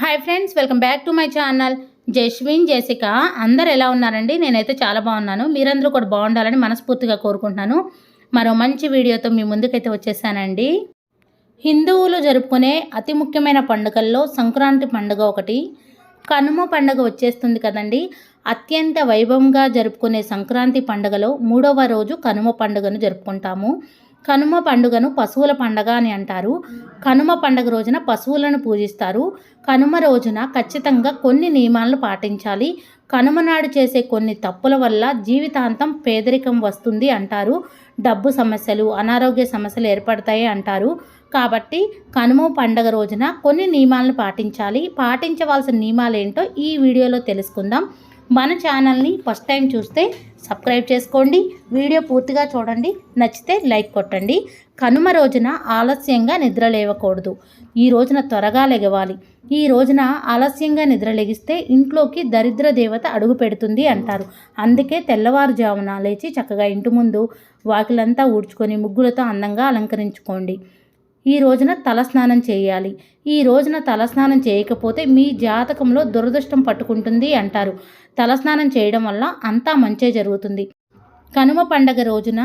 Hi friends welcome back to my channel Jaswin Jessica అందరు ఎలా ఉన్నారండి? నేనైతే చాలా బాగున్నాను. మీరందరూ కూడా బాగుండాలని మనస్ఫూర్తిగా కోరుకుంటున్నాను. మరో మంచి వీడియోతో మీ ముందుకైతే వచ్చేసానండి. హిందువులు జరుపుకునే అతి ముఖ్యమైన పండుగల్లో సంక్రాంతి పండుగ ఒకటి. కనుమ పండుగ వచ్చేస్తుంది కదండి. అత్యంత వైభవంగా జరుపుకునే సంక్రాంతి పండుగలో మూడవ రోజు కనుమ పండుగను జరుపుకుంటాము. కనుమ పండుగను పశువుల పండగ అని అంటారు. కనుమ పండుగ రోజున పశువులను పూజిస్తారు. కనుమ రోజున ఖచ్చితంగా కొన్ని నియమాలను పాటించాలి. కనుమ నాడు చేసే కొన్ని తప్పుల వల్ల జీవితాంతం పేదరికం వస్తుంది అంటారు. డబ్బు సమస్యలు అనారోగ్య సమస్యలు ఏర్పడతాయి అంటారు. కాబట్టి కనుమ పండగ రోజున కొన్ని నియమాలను పాటించాలి. పాటించవలసిన నియమాలు ఏంటో ఈ వీడియోలో తెలుసుకుందాం. మన ఛానల్ని ఫస్ట్ టైం చూస్తే సబ్స్క్రైబ్ చేసుకోండి. వీడియో పూర్తిగా చూడండి. నచ్చితే లైక్ కొట్టండి. కనుమ రోజున ఆలస్యంగా నిద్ర లేవకూడదు. ఈ రోజున త్వరగా లెగవాలి ఈ రోజున ఆలస్యంగా నిద్ర లెగిస్తే ఇంట్లోకి దరిద్ర దేవత అడుగు పెడుతుంది అంటారు. అందుకే తెల్లవారుజామున లేచి చక్కగా ఇంటి ముందు వాకిలంతా ఊడ్చుకొని ముగ్గులతో అందంగా అలంకరించుకోండి. ఈ రోజున తలస్నానం చేయాలి. ఈ రోజున తలస్నానం చేయకపోతే మీ జాతకంలో దురదృష్టం పట్టుకుంటుంది అంటారు. తలస్నానం చేయడం వల్ల అంతా మంచే జరుగుతుంది. కనుమ పండగ రోజున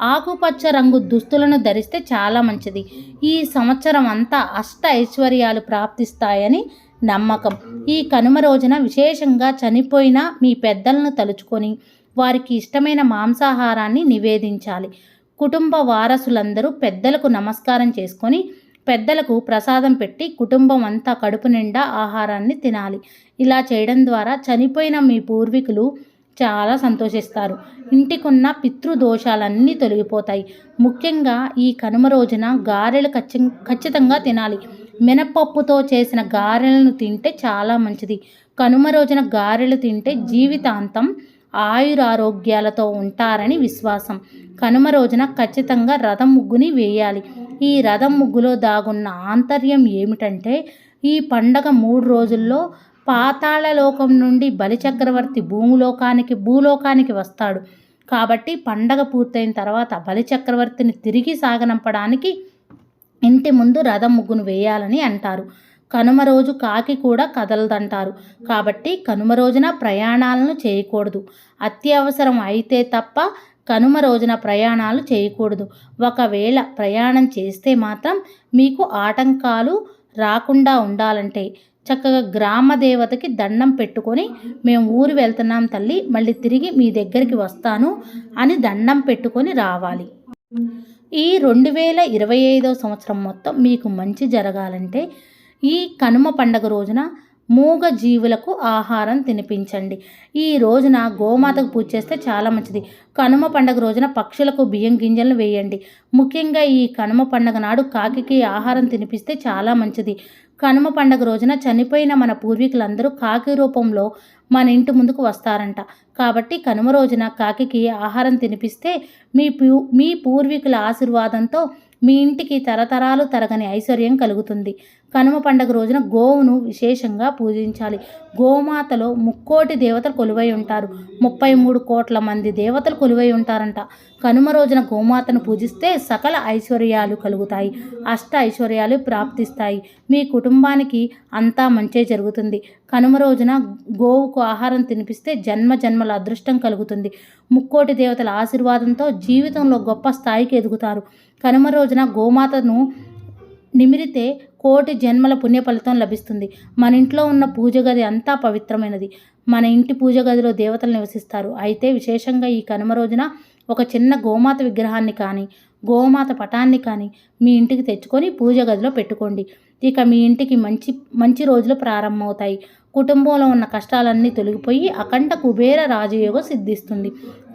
ఆకుపచ్చ రంగు దుస్తులను ధరిస్తే చాలా మంచిది. ఈ సంవత్సరం అంతా అష్ట ఐశ్వర్యాలు ప్రాప్తిస్తాయని నమ్మకం. ఈ కనుమ రోజున విశేషంగా చనిపోయిన మీ పెద్దలను తలుచుకొని వారికి ఇష్టమైన మాంసాహారాన్ని నివేదించాలి. కుటుంబ వారసులందరూ పెద్దలకు నమస్కారం చేసుకొని పెద్దలకు ప్రసాదం పెట్టి కుటుంబం అంతా కడుపు నిండా ఆహారాన్ని తినాలి. ఇలా చేయడం ద్వారా చనిపోయిన మీ పూర్వీకులు చాలా సంతోషిస్తారు. ఇంటికున్న పితృదోషాలన్నీ తొలగిపోతాయి. ముఖ్యంగా ఈ కనుమ రోజున గారెలు ఖచ్చి ఖచ్చితంగా తినాలి. మినపప్పుతో చేసిన గారెలను తింటే చాలా మంచిది. కనుమ రోజున గారెలు తింటే జీవితాంతం ఆయురారోగ్యాలతో ఉంటారని విశ్వాసం. కనుమ రోజున ఖచ్చితంగా రథం ముగ్గుని వేయాలి. ఈ రథం ముగ్గులో దాగున్న ఆంతర్యం ఏమిటంటే ఈ పండగ మూడు రోజుల్లో పాతాళలోకం నుండి బలిచక్రవర్తి భూములోకానికి భూలోకానికి వస్తాడు. కాబట్టి పండగ పూర్తయిన తర్వాత బలిచక్రవర్తిని తిరిగి సాగనంపడానికి ఇంటి ముందు రథం ముగ్గును వేయాలని అంటారు. కనుమ రోజు కాకి కూడా కదలదంటారు. కాబట్టి కనుమ రోజున ప్రయాణాలను చేయకూడదు. అత్యవసరం అయితే తప్ప కనుమ రోజున ప్రయాణాలు చేయకూడదు. ఒకవేళ ప్రయాణం చేస్తే మాత్రం మీకు ఆటంకాలు రాకుండా ఉండాలంటే చక్కగా గ్రామ దేవతకి దండం పెట్టుకొని మేము ఊరు వెళ్తున్నాం తల్లి మళ్ళీ తిరిగి మీ దగ్గరికి వస్తాను అని దండం పెట్టుకొని రావాలి. ఈ రెండు వేల ఇరవై ఐదో సంవత్సరం మొత్తం మీకు మంచి జరగాలంటే ఈ కనుమ పండగ రోజున మూగ జీవులకు ఆహారం తినిపించండి. ఈ రోజున గోమాతకు పూజ చేస్తే చాలా మంచిది. కనుమ పండగ రోజున పక్షులకు బియ్యం గింజలను వేయండి. ముఖ్యంగా ఈ కనుమ పండగ నాడు కాకికి ఆహారం తినిపిస్తే చాలా మంచిది. కనుమ పండగ రోజున చనిపోయిన మన పూర్వీకులందరూ కాకి రూపంలో మన ఇంటి ముందుకు వస్తారంట. కాబట్టి కనుమ రోజున కాకికి ఆహారం తినిపిస్తే మీ మీ పూర్వీకుల ఆశీర్వాదంతో మీ ఇంటికి తరతరాలు తరగని ఐశ్వర్యం కలుగుతుంది. కనుమ పండగ రోజున గోవును విశేషంగా పూజించాలి. గోమాతలో ముక్కోటి దేవతలు కొలువై ఉంటారు. ముప్పై మూడు కోట్ల మంది దేవతలు కొలువై ఉంటారంట. కనుమ రోజున గోమాతను పూజిస్తే సకల ఐశ్వర్యాలు కలుగుతాయి. అష్ట ఐశ్వర్యాలు ప్రాప్తిస్తాయి. మీ కుటుంబానికి అంతా మంచే జరుగుతుంది. కనుమ రోజున గోవుకు ఆహారం తినిపిస్తే జన్మ జన్మల అదృష్టం కలుగుతుంది. ముక్కోటి దేవతల ఆశీర్వాదంతో జీవితంలో గొప్ప స్థాయికి ఎదుగుతారు. కనుమ రోజున గోమాతను నిమిరితే కోటి జన్మల పుణ్య ఫలితం లభిస్తుంది. మన ఇంట్లో ఉన్న పూజ గది అంతా పవిత్రమైనది. మన ఇంటి పూజ గదిలో దేవతలు నివసిస్తారు. అయితే విశేషంగా ఈ కనుమ రోజున ఒక చిన్న గోమాత విగ్రహాన్ని కానీ గోమాత పటాన్ని కానీ మీ ఇంటికి తెచ్చుకొని పూజ గదిలో పెట్టుకోండి. ఇక మీ ఇంటికి మంచి మంచి రోజులు ప్రారంభమవుతాయి. కుటుంబంలో ఉన్న కష్టాలన్నీ తొలగిపోయి అఖండ కుబేర రాజయోగం సిద్ధిస్తుంది.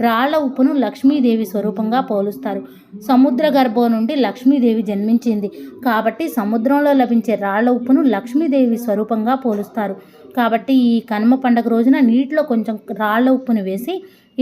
రాళ్ళ ఉప్పును లక్ష్మీదేవి స్వరూపంగా పోలుస్తారు. సముద్ర గర్భం నుండి లక్ష్మీదేవి జన్మించింది. కాబట్టి సముద్రంలో లభించే రాళ్ళ ఉప్పును లక్ష్మీదేవి స్వరూపంగా పోలుస్తారు. కాబట్టి ఈ కనుమ పండగ రోజున నీటిలో కొంచెం రాళ్ళ ఉప్పును వేసి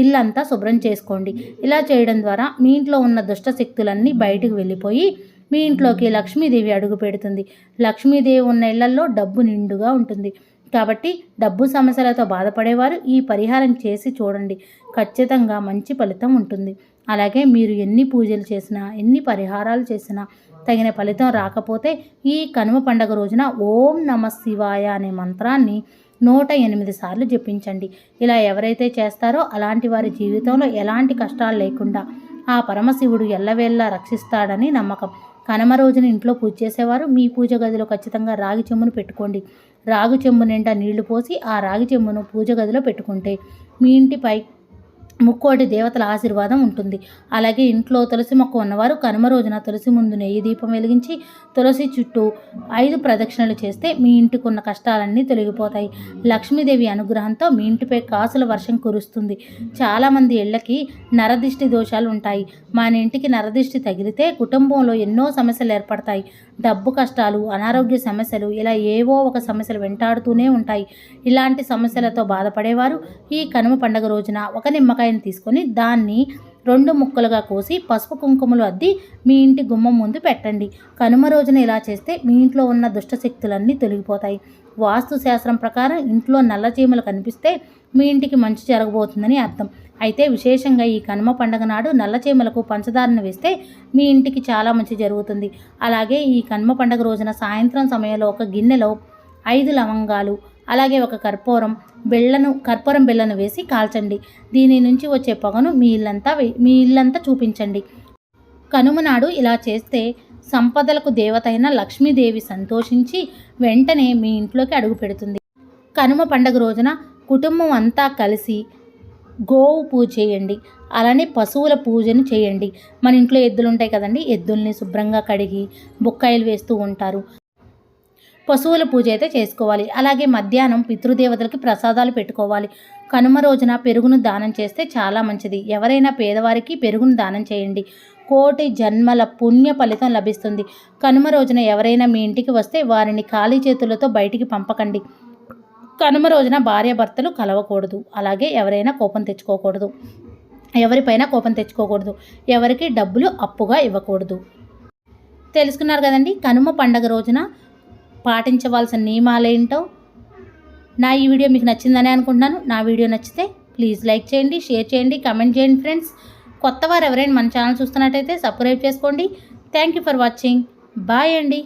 ఇల్లంతా శుభ్రం చేసుకోండి. ఇలా చేయడం ద్వారా మీ ఇంట్లో ఉన్న దుష్ట శక్తులన్నీ బయటకు వెళ్ళిపోయి మీ ఇంట్లోకి లక్ష్మీదేవి అడుగు పెడుతుంది. లక్ష్మీదేవి ఉన్న ఇళ్ళలో డబ్బు నిండుగా ఉంటుంది. కాబట్టి డబ్బు సమస్యలతో బాధపడేవారు ఈ పరిహారం చేసి చూడండి. ఖచ్చితంగా మంచి ఫలితం ఉంటుంది. అలాగే మీరు ఎన్ని పూజలు చేసినా ఎన్ని పరిహారాలు చేసినా తగిన ఫలితం రాకపోతే ఈ కనుమ పండగ రోజున ఓం నమ శివాయ అనే మంత్రాన్ని నూట ఎనిమిది సార్లు జపించండి. ఇలా ఎవరైతే చేస్తారో అలాంటి వారి జీవితంలో ఎలాంటి కష్టాలు లేకుండా ఆ పరమశివుడు ఎల్లవేళ్ళ రక్షిస్తాడని నమ్మకం. కనుమ రోజున ఇంట్లో పూజ చేసేవారు. మీ పూజ గదిలో ఖచ్చితంగా రాగి చెంబును పెట్టుకోండి. రాగి చెంబు నిండా నీళ్ళు పోసి ఆ రాగి చెంబును పూజ గదిలో పెట్టుకుంటే మీ ఇంటిపై ముక్కోటి దేవతల ఆశీర్వాదం ఉంటుంది. అలాగే ఇంట్లో తులసి మొక్క ఉన్నవారు కనుమ రోజున తులసి ముందు నెయ్యి దీపం వెలిగించి తులసి చుట్టూ ఐదు ప్రదక్షిణలు చేస్తే మీ ఇంటికి ఉన్న కష్టాలన్నీ తొలగిపోతాయి. లక్ష్మీదేవి అనుగ్రహంతో మీ ఇంటిపై కాసుల వర్షం కురుస్తుంది. చాలామంది ఇళ్ళకి నరదిష్టి దోషాలు ఉంటాయి. మన ఇంటికి నరదిష్టి తగిలితే కుటుంబంలో ఎన్నో సమస్యలు ఏర్పడతాయి. డబ్బు కష్టాలు అనారోగ్య సమస్యలు ఇలా ఏవో ఒక సమస్యలు వెంటాడుతూనే ఉంటాయి. ఇలాంటి సమస్యలతో బాధపడేవారు ఈ కనుమ పండగ రోజున ఒక నిమ్మకాయను తీసుకొని దాన్ని రెండు ముక్కలుగా కోసి పసుపు కుంకుమలు అద్ది మీ ఇంటి గుమ్మం ముందు పెట్టండి. కనుమ రోజున ఇలా చేస్తే మీ ఇంట్లో ఉన్న దుష్ట శక్తులన్నీ తొలగిపోతాయి. వాస్తు శాస్త్రం ప్రకారం ఇంట్లో నల్ల చీమలు కనిపిస్తే మీ ఇంటికి మంచి జరగబోతుందని అర్థం. అయితే విశేషంగా ఈ కనుమ పండగ నాడు నల్ల చీమలకు పంచదారను వేస్తే మీ ఇంటికి చాలా మంచి జరుగుతుంది. అలాగే ఈ కనుమ పండగ రోజున సాయంత్రం సమయంలో ఒక గిన్నెలో ఐదు లవంగాలు అలాగే ఒక కర్పూరం బెళ్ళను కర్పూరం బెల్లను వేసి కాల్చండి. దీని నుంచి వచ్చే పొగను మీ ఇల్లంతా మీ ఇల్లంతా చూపించండి. కనుమ నాడు ఇలా చేస్తే సంపదలకు దేవత అయిన లక్ష్మీదేవి సంతోషించి వెంటనే మీ ఇంట్లోకి అడుగు పెడుతుంది. కనుమ పండగ రోజున కుటుంబం అంతా కలిసి గోవు పూజ చేయండి. అలానే పశువుల పూజను చేయండి. మన ఇంట్లో ఎద్దులు ఉంటాయి కదండి ఎద్దుల్ని శుభ్రంగా కడిగి బొక్కాయిలు వేస్తూ ఉంటారు. పశువుల పూజ అయితే చేసుకోవాలి. అలాగే మధ్యాహ్నం పితృదేవతలకి ప్రసాదాలు పెట్టుకోవాలి. కనుమ రోజున పెరుగును దానం చేస్తే చాలా మంచిది. ఎవరైనా పేదవారికి పెరుగును దానం చేయండి. కోటి జన్మల పుణ్య ఫలితం లభిస్తుంది. కనుమ రోజున ఎవరైనా మీ ఇంటికి వస్తే వారిని ఖాళీ చేతులతో బయటికి పంపకండి. కనుమ రోజున భార్యాభర్తలు కలవకూడదు. అలాగే ఎవరైనా కోపం తెచ్చుకోకూడదు. ఎవరిపైన కోపం తెచ్చుకోకూడదు. ఎవరికి డబ్బులు అప్పుగా ఇవ్వకూడదు. తెలుసుకున్నారు కదండి? కనుమ పండగ రోజున పాటించవలసిన నియమాలేంటో నా ఈ వీడియో మీకు నచ్చిందని అనుకుంటున్నాను. నా వీడియో నచ్చితే ప్లీజ్ లైక్ చేయండి షేర్ చేయండి కమెంట్ చేయండి ఫ్రెండ్స్. కొత్త వారు ఎవరైనా మన ఛానల్ చూస్తున్నట్టయితే సబ్స్క్రైబ్ చేసుకోండి. Thank you for watching. Bye అండి.